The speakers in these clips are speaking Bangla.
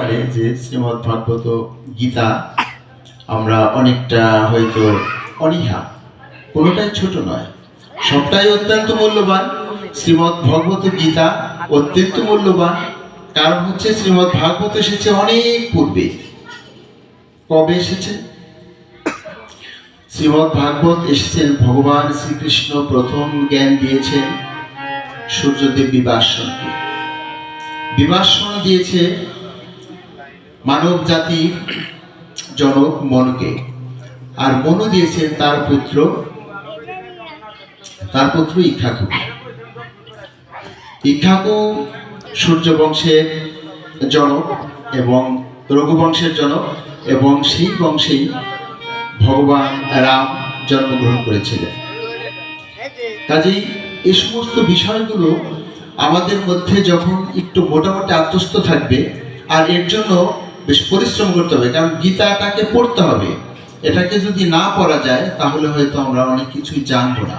পারে যে শ্রীমৎ ভাগবত গীতা আমরা অনেকটা হয়তো অনীহা। কোনোটাই ছোট নয়। সবটাই অত্যন্ত মূল্যবান। শ্রীমৎ ভগবত গীতা অত্যন্ত মূল্যবান। কারণ হচ্ছে শ্রীমৎ ভাগবত এসেছে অনেক পূর্বে। কবে এসেছে? শ্রীমৎ ভাগবত এসেছেন ভগবান শ্রীকৃষ্ণ প্রথম জ্ঞান দিয়েছেন সূর্যদেব বিবাসনকে বিবাসন দিয়েছে মানব জাতির জনক মনকে। আর মনু দিয়েছেন তার পুত্র তার পুত্র ইক্ষাকু ইক্ষাকু সূর্য বংশের জনক এবং রঘুবংশের জনক এবং সেই বংশেই ভগবান রাম জন্মগ্রহণ করেছিলেন। কাজেই এই সমস্ত বিষয়গুলো আমাদের মধ্যে যখন একটু মোটামুটি আত্মস্থ থাকবে, আর এর জন্য বেশ পরিশ্রম করতে হবে, কারণ গীতাটাকে পড়তে হবে। এটাকে যদি না পড়া যায়, তাহলে হয়তো আমরা অনেক কিছুই জানব না।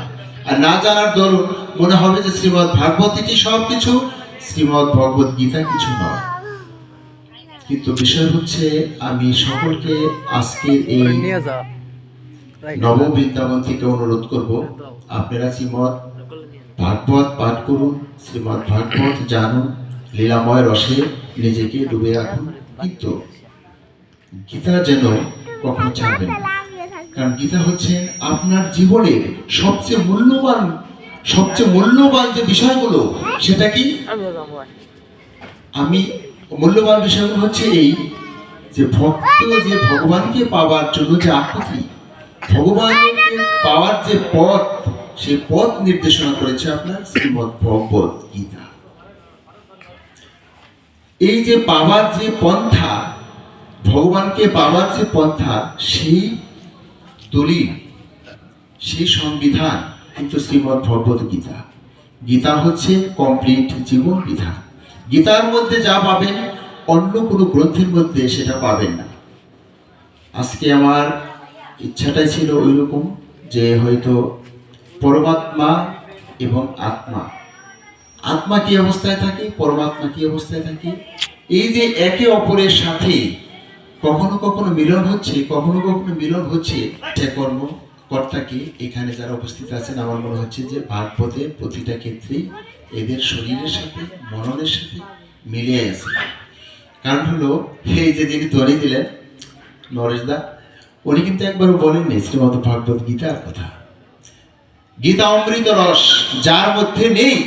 আর না জানার দরুন মনে হবে যে শ্রীমৎ ভাগবত কি সব কিছু? শ্রীমৎ ভগবত গীতা কিছু নয়। কিন্তু বিষয় হচ্ছে, আমি সকলকে আজকের এই নব বৃন্দাবন থেকে অনুরোধ করব, আপনারা শ্রীমৎ ভাগবত পাঠ করুন শ্রীমৎ ভাগবত জানুন, লীলাময় রসে নিজেকে ডুবে রাখুন। কিন্তু গীতা যেন কখনো ছাড়বেন কারণ গীতা হচ্ছে আপনার জীবনের সবচেয়ে মূল্যবান সবচেয়ে মূল্যবান যে বিষয়গুলো, সেটা কি? আমি যাব মূল্যবান বিষয়গুলো হচ্ছে এই যে ভক্ত যে ভগবানকে পাওয়ার জন্য যে আকুতি ভগবানকে পাওয়ার যে পথ সেই পথ নির্দেশনা করেছে আপনার শ্রীমৎ ভগবত গীতা। এই যে পাওয়ার যে পন্থা, ভগবানকে পাওয়ার যে পন্থা, সেই দলিল, সেই সংবিধান কিন্তু শ্রীমৎ ভগবত গীতা। গীতা হচ্ছে কমপ্লিট জীবন বিধান। গীতার মধ্যে যা পাবেন, অন্য কোনো গ্রন্থের মধ্যে সেটা পাবেন না। আজকে আমার ইচ্ছাটাই ছিল ওই রকম যে হয়তো পরমাত্মা এবং আত্মা। আত্মা কি অবস্থায় থাকে? পরমাত্মা কি অবস্থায় থাকে? এই যে একে অপরের সাথে কখনো কখনো মিলন হচ্ছে, কখনো কখনো মিলন হচ্ছে সে কর্ম কর্তাকে এখানে যারা উপস্থিত আছেন, আমার মনে হচ্ছে যে ভাগবতের প্রতিটা ক্ষেত্রেই এদের শরীরের সাথে মননের সাথে মিলে আছে। কারণ হলো, এই যে যিনি ধরে দিলেন, নরেশ দা, উনি কিন্তু একবারও বলেননি, শ্রীমদ ভাগবত গীতার কথা। গীতা অমৃত রস, যার মধ্যে নেই,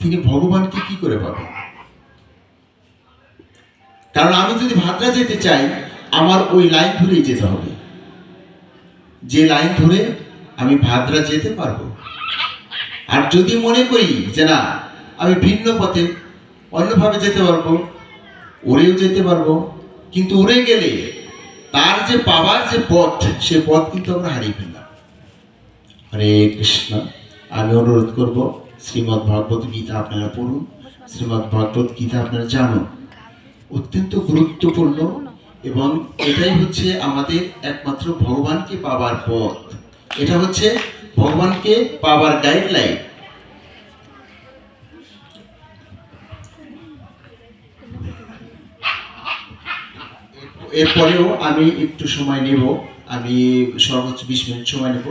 তিনি ভগবানকে কি করে পাবেন? কারণ আমি যদি ভাদ্রা যেতে চাই, আমার ওই লাইন ধরেই যেতে হবে। যে লাইন ধরে আমি ভাদ্রা যেতে পারব। আর যদি মনে করি যে না, আমি ভিন্ন পথে অন্যভাবে যেতে পারব উড়েও যেতে পারব, কিন্তু উড়ে গেলে তার যে পাওয়ার যে পথ, সে পথ কিন্তু আমরা হারিয়ে ফেললাম। হরে কৃষ্ণ। আমি অনুরোধ করব, শ্রীমদ্ ভগবত গীতা আপনারা পড়ুন। শ্রীমদ্ ভগবত গীতা আপনারা জানুন। অত্যন্ত গুরুত্বপূর্ণ এবং এটাই হচ্ছে আমাদের একমাত্র ভগবানকে পাওয়ার পথ। এটা হচ্ছে ভগবানকে পাওয়ার গাইডলাইন এরপরেও আমি একটু সময় নেব। আমি সর্বোচ্চ বিশ মিনিট সময় নেব।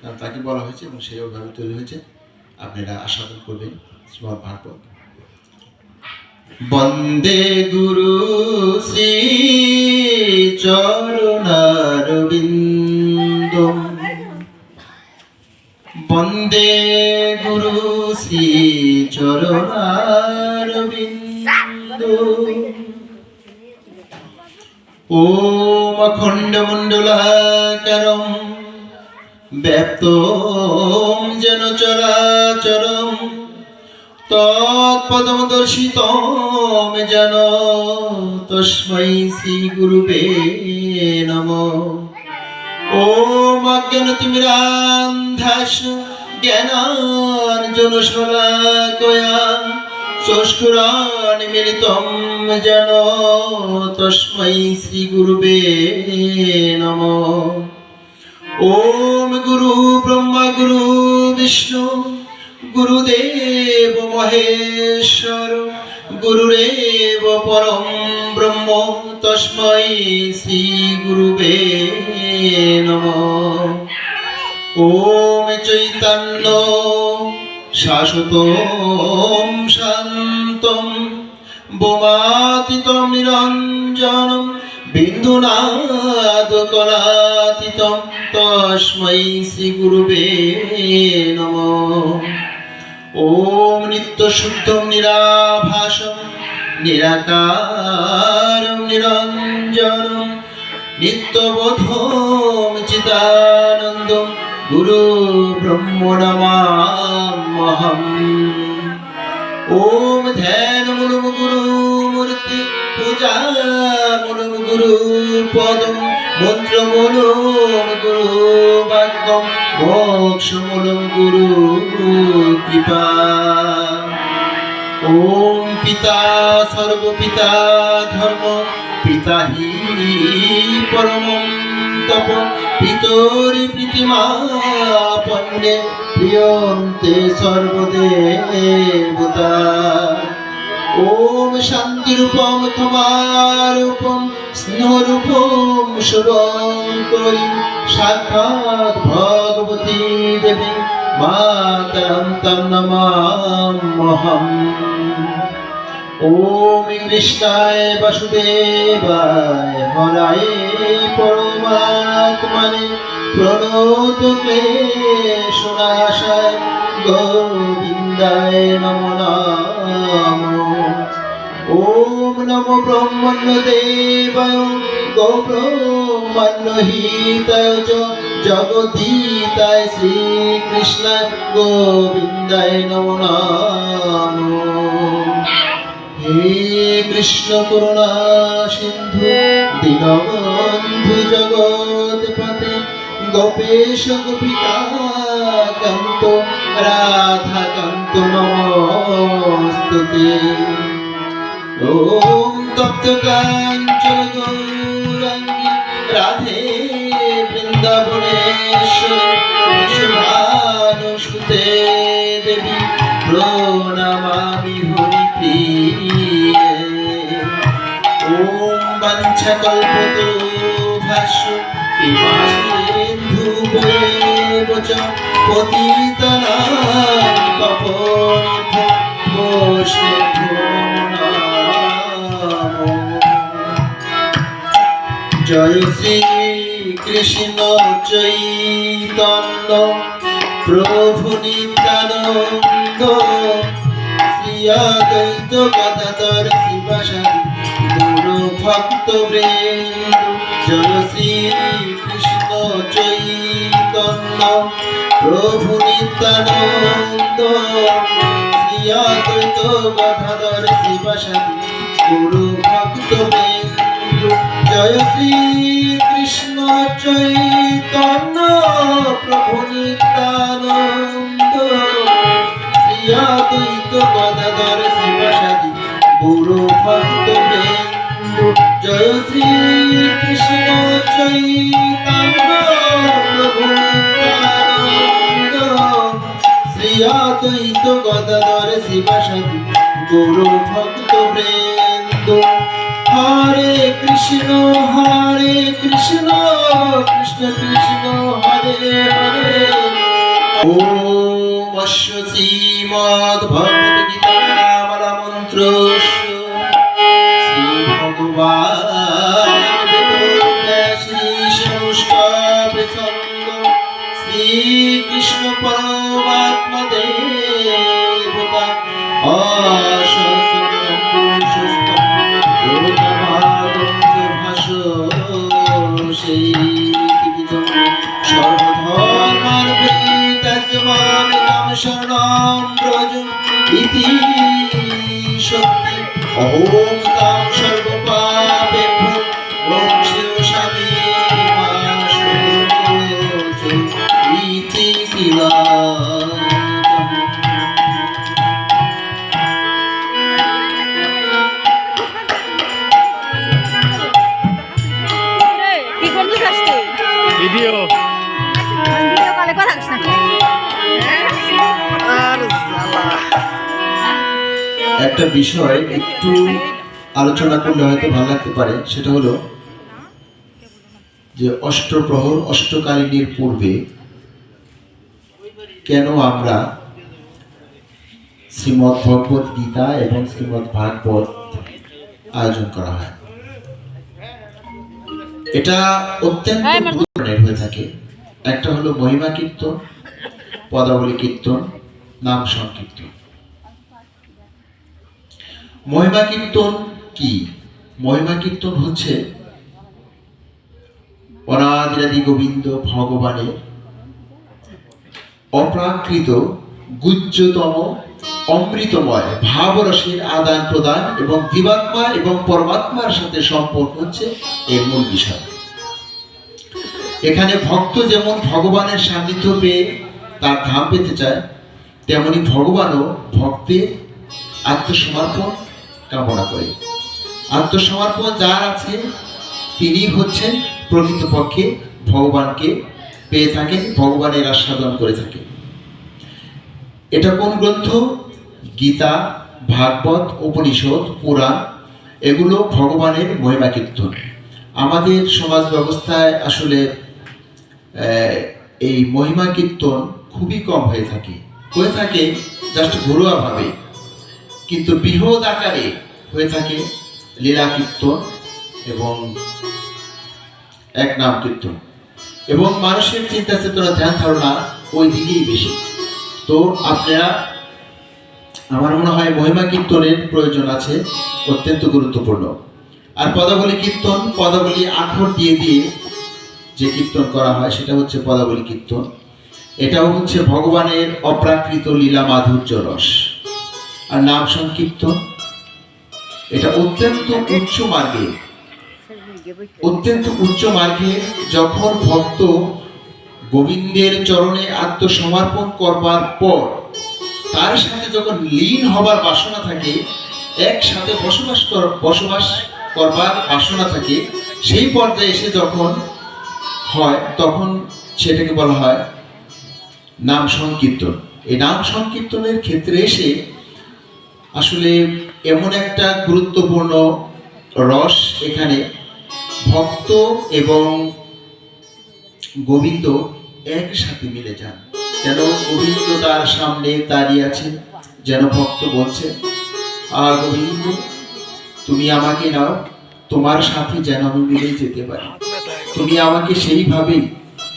কারণ তাকে বলা হয়েছে এবং সেই ওভাবে তৈরি হয়েছে। আপনারা আস্বাদন করবেন শ্রীমদ ভাগবত বন্দে গুরু শ্রী চরণারবিন্দ। বন্দে গুরু শ্রী চরণারবিন্দ। ওম অখণ্ডমণ্ডলাকারম ব্যাপ্তম যেন চরাচরম। তৎপদমদর্শিতম যেন তস্मै শ্রী গুরুবে নম। ওম অজ্ঞানতিমিরান্ধাস জ্ঞানাঞ্জন শলাকয়া চষ্কুরাণি মিলিতম যেন তস্मै শ্রী গুরুবে নম। ওম গুরু ব্রহ্মা গুরু বিষ্ণু গুরুদেব মহেশ্বর গুরুরেব পরম ব্রহ্ম তস্मै শ্রী গুরুবে নমঃ। ওম চৈতন্য, শাশ্বতম, শান্তম, বোমাতীতম নিরঞ্জনম বিন্দুনাদ কলাতীতম তস্मै শ্রী গুরুবে নমঃ। ওম নিত্য শুদ্ধম নিরাভাসম, নিরাকারম, নিরঞ্জনম, নিত্যবোধম চিদানন্দম, গুরু ব্রহ্ম নমামহম ওম ধ্যান মূলম গুরু মূর্তি পূজা মূলম গুরু পদম মন্ত্র মূলম গুরু বাক্যম, মোক্ষ মূলম গুরু কৃপা ওম পিতা, সর্বপিতা, ধর্ম পিতা হি পরম তপ পিতরি প্রীতিমা পণ্যে প্রিয়ন্তে সর্বদেবতা। ওম শান্তিরূপম তোমারূপম স্নেহরূপম শুভম করি সাক্ষাৎ ভগবতী দেবী। মাতরম তম নমামহম ওম কৃষ্ণায় বাসুদেবায় হরায় পরমাত্মনে প্রণত ক্লেশনাশায় গোবিন্দায় নমো নমঃ। ওম নমো ব্রহ্মণ্য দেবায় জগদীতায় শ্রীকৃষ্ণ গোবিন্দায় নমো নমঃ। হে কৃষ্ণ করুণা সিন্ধু, দীনবন্ধু জগৎ পতে গোপেশ গোপিকা কান্ত, রাধা কান্ত নমস্তুতে। তপ্ত কাঞ্চন শুভানুসুতে দেবী প্রণমামি হরিপ্রিয়ে ওম বাঞ্ছাকল্পতরুভাষ্য কৃপাসিন্ধুবৈব চ পতিতনাং পাপনেভ্য বৈষ্ণভ্যো নমো। জয় শ্রী কৃষ্ণ চৈতন্য, প্রভু নিত্যানন্দ শ্রী অদ্বৈত গদাধর ভক্ত জয় শ্রী কৃষ্ণ চৈতন্য, প্রভু নিত্যানন্দ শ্রী অদ্বৈত গদাধর শিবাসাদি গুরু ভক্ত জয় শ্রী কৃষ্ণ চৈতন্য প্রভু নিত্যানন্দ। শ্রী অদ্বৈত গদাধর শিবাসাদি গুরু ভক্ত বৃন্দ। জয় শ্রী কৃষ্ণ চৈতন্য প্রভু নিত্যানন্দ। শ্রী অদ্বৈত গদাধর শিবাসাদি গুরু ভক্ত বৃন্দ। হরে কৃষ্ণ হরে কৃষ্ণ কৃষ্ণ কৃষ্ণ হরে হরে। ও শ্রীমদ্ ভগবত গীতা মন্ত্র ওম একটা বিষয় একটু আলোচনা করলে হয়তো ভালো লাগতে পারে সেটা হলো যে অষ্টপ্রহর অষ্টকালীনের পূর্বে কেন আমরা শ্রীমৎ ভগবত গীতা এবং শ্রীমৎ ভাগবত আয়োজন করা হয়? এটা অত্যন্ত হ্যাঁ, ধরনের হয়ে থাকে। একটা হলো মহিমা কীর্তন পদাবলী কীর্তন নাম সংকীর্তন। মহিমা কীর্তন কি? মহিমা কীর্তন হচ্ছে অনাদিরাদি গোবিন্দ ভগবানের অপ্রাকৃত, গুজ্জতম, অমৃতময়, ভাবরসের আদান প্রদান এবং জীবাত্মা এবং পরমাত্মার সাথে সম্পর্ক হচ্ছে এর মূল বিষয়। এখানে ভক্ত যেমন ভগবানের সান্নিধ্য পেয়ে তার ধাম পেতে চায়, তেমনি ভগবানও ভক্তের আত্মসমর্পণ কামনা করে। আত্মসমর্পণ যার আছে তিনি হচ্ছেন প্রকৃতপক্ষে ভগবানকে পেয়ে থাকেন, ভগবানের আস্বাদন করে থাকেন। এটা কোন গ্রন্থ? গীতা, ভাগবত, উপনিষদ, পুরাণ, এগুলো ভগবানের মহিমা কীর্তন। আমাদের সমাজ ব্যবস্থায় আসলে এই মহিমা কীর্তন খুবই কম হয়ে থাকে। হয়ে থাকে জাস্ট ঘরোয়াভাবে। কিন্তু বৃহৎ আকারে হয়ে থাকে লীলা কীর্তন এবং এক নাম কীর্তন। এবং মানুষের চিন্তা চেতনা, ধ্যান ধারণা ওই দিকেই বেশি। তো আপনারা, আমার মনে হয় মহিমা কীর্তনের প্রয়োজন আছে, অত্যন্ত গুরুত্বপূর্ণ। আর পদাবলী কীর্তন, পদাবলী আখর দিয়ে দিয়ে যে কীর্তন করা হয়, সেটা হচ্ছে পদাবলী কীর্তন। এটাও হচ্ছে ভগবানের অপ্রাকৃত লীলা মাধুর্য রস। আর নাম সংকীর্তন। এটা অত্যন্ত উচ্চ মার্গে। অত্যন্ত উচ্চ মার্গে যখন ভক্ত গোবিন্দের চরণে আত্মসমর্পণ করবার পর তার সাথে যখন লীন হবার বাসনা থাকে, একসাথে বসবাস বসবাস করবার বাসনা থাকে, সেই পর্যায়ে এসে যখন হয়, তখন সেটাকে বলা হয় নাম সংকীর্তন। এই নাম সংকীর্তনের ক্ষেত্রে এসে আসলে এমন একটা গুরুত্বপূর্ণ রস এখানে ভক্ত এবং গোবিন্দ একসাথে মিলে যান। যেন গোবিন্দ তার সামনে দাঁড়িয়ে আছে, যেন ভক্ত বলছে, আর গোবিন্দ, তুমি আমাকে নাও, তোমার সাথে যেন আমি মিলে যেতে পারি। তুমি আমাকে সেইভাবেই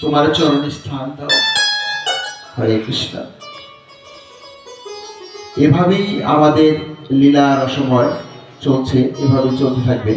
তোমার চরণে স্থান দাও। হরে কৃষ্ণ। এভাবেই আমাদের লীলা রসময় চলছে এভাবে চলতে থাকবে।